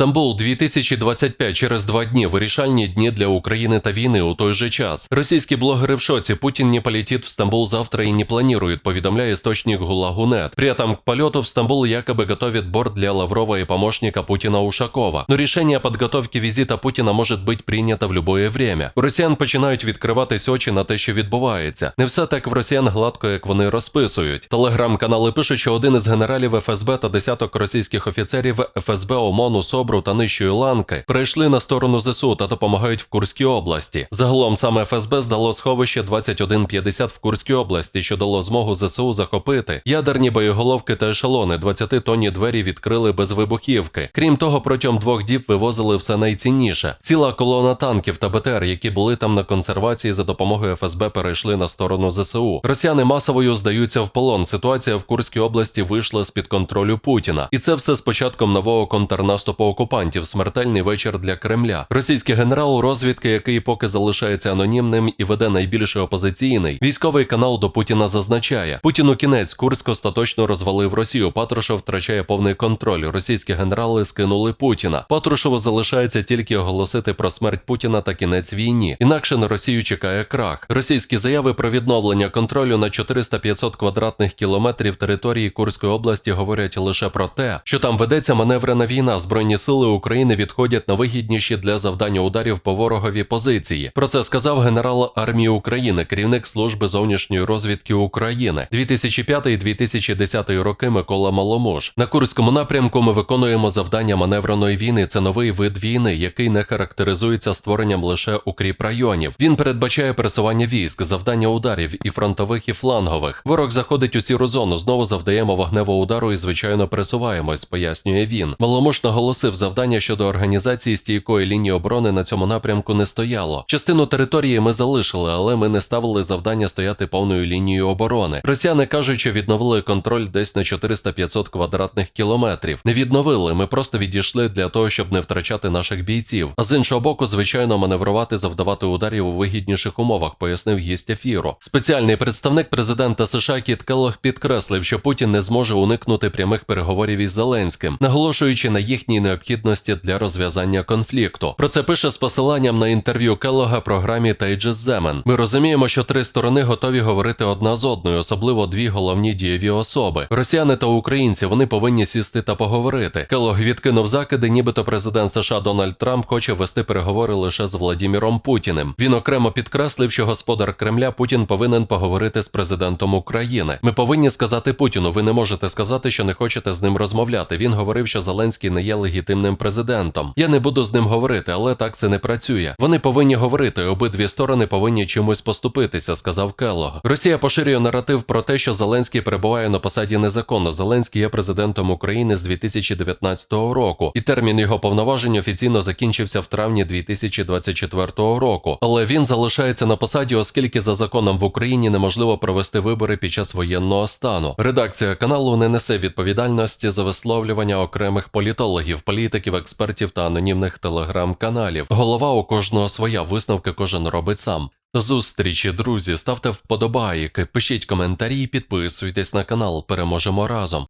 Стамбул 2025 через два дні. Вирішальні дні для України та війни у той же час. Російські блогери в шоці. Путин не полетит в Стамбул завтра и не планирует, поведомляет источник Гулагу.нет. При этом к полету в Стамбул якобы готовит борт для Лаврова и помощника Путина Ушакова. Но решение о подготовке візита Путіна може бути прийнято в любое время. У росіян починають відкриватись очі на те, що відбувається. Не все так в росіян гладко, як вони розписують. Телеграм-канали пишуть, що один із генералів ФСБ та десяток російських офіцерів ФСБ ОМОНу, СОБРу та нижчої ланки перейшли на сторону ЗСУ та допомагають в Курській області. Загалом саме ФСБ здало сховище 2150 в Курській області, що дало змогу ЗСУ захопити ядерні боєголовки та ешелони. 20-тонні двері відкрили без вибухівки. Крім того, протягом двох діб вивозили все найцінніше. Ціла колона танків та БТР, які були там на консервації за допомогою ФСБ, перейшли на сторону ЗСУ. Росіяни масовою здаються в полон. Ситуація в Курській області вийшла з під контролю Путіна, і це все з початком нового контрнаступу окупантів. Смертельний вечір для Кремля. Російський генерал розвідки, який поки залишається анонімним і веде найбільше опозиційний, військовий канал до Путіна зазначає: Путіну кінець Курськ остаточно розвалив Росію. Патрушев втрачає повний контроль. Російські генерали скинули Путіна. Патрушеву залишається тільки оголосити про смерть Путіна та кінець війні. Інакше на Росію чекає крах. Російські заяви про відновлення контролю на 400-500 квадратних кілометрів території Курської області говорять лише про те, що там ведеться маневрена війна. Збройні сили України відходять на вигідніші для завдання ударів по ворогові позиції. Про це сказав генерал армії України, керівник служби зовнішньої розвідки України 2005-2010 роки Микола Маломуж. На Курському напрямку ми виконуємо завдання маневреної війни. Це новий вид війни, який не характеризується створенням лише укріп районів. Він передбачає пересування військ, завдання ударів і фронтових, і флангових. Ворог заходить у сіру зону. Знову завдаємо вогневого удару і звичайно пересуваємось, пояснює він. Маломуж наголосив, завдання щодо організації стійкої лінії оборони на цьому напрямку не стояло. Частину території ми залишили, але ми не ставили завдання стояти повною лінією оборони. Росіяни кажуть, що відновили контроль десь на 400-500 квадратних кілометрів. Не відновили. Ми просто відійшли для того, щоб не втрачати наших бійців. А з іншого боку, звичайно, маневрувати, завдавати ударів у вигідніших умовах, пояснив гість ефіру. Спеціальний представник президента США Кіт Келлог підкреслив, що Путін не зможе уникнути прямих переговорів із Зеленським, наголошуючи на їхній необхідності для розв'язання конфлікту. Про це пише з посиланням на інтерв'ю Келлога програмі Тейджес Земен. Ми розуміємо, що три сторони готові говорити одна з одною, особливо дві головні дієві особи: росіяни та українці. Вони повинні сісти та поговорити. Келлог відкинув закиди, нібито президент США Дональд Трамп хоче вести переговори лише з Владіміром Путіним. Він окремо підкреслив, що господар Кремля Путін повинен поговорити з президентом України. Ми повинні сказати Путіну. Ви не можете сказати, що не хочете з ним розмовляти. Він говорив, що Зеленський не є легітимним президентом. Я не буду з ним говорити, але так це не працює. Вони повинні говорити. Обидві сторони повинні чимось поступитися, сказав Келлог. Росія поширює наратив про те, що Зеленський перебуває на посаді незаконно. Зеленський є президентом України з 2019 року, і термін його повноважень офіційно закінчився в травні 2024 року. Але він залишається на посаді, оскільки за законом в Україні неможливо провести вибори під час воєнного стану. Редакція каналу не несе відповідальності за висловлювання окремих політологів, політиків, експертів та анонімних телеграм-каналів. Голова у кожного своя висновки кожен робить сам. Зустрічі, друзі, ставте вподобайки, пишіть коментарі, підписуйтесь на канал. Переможемо разом.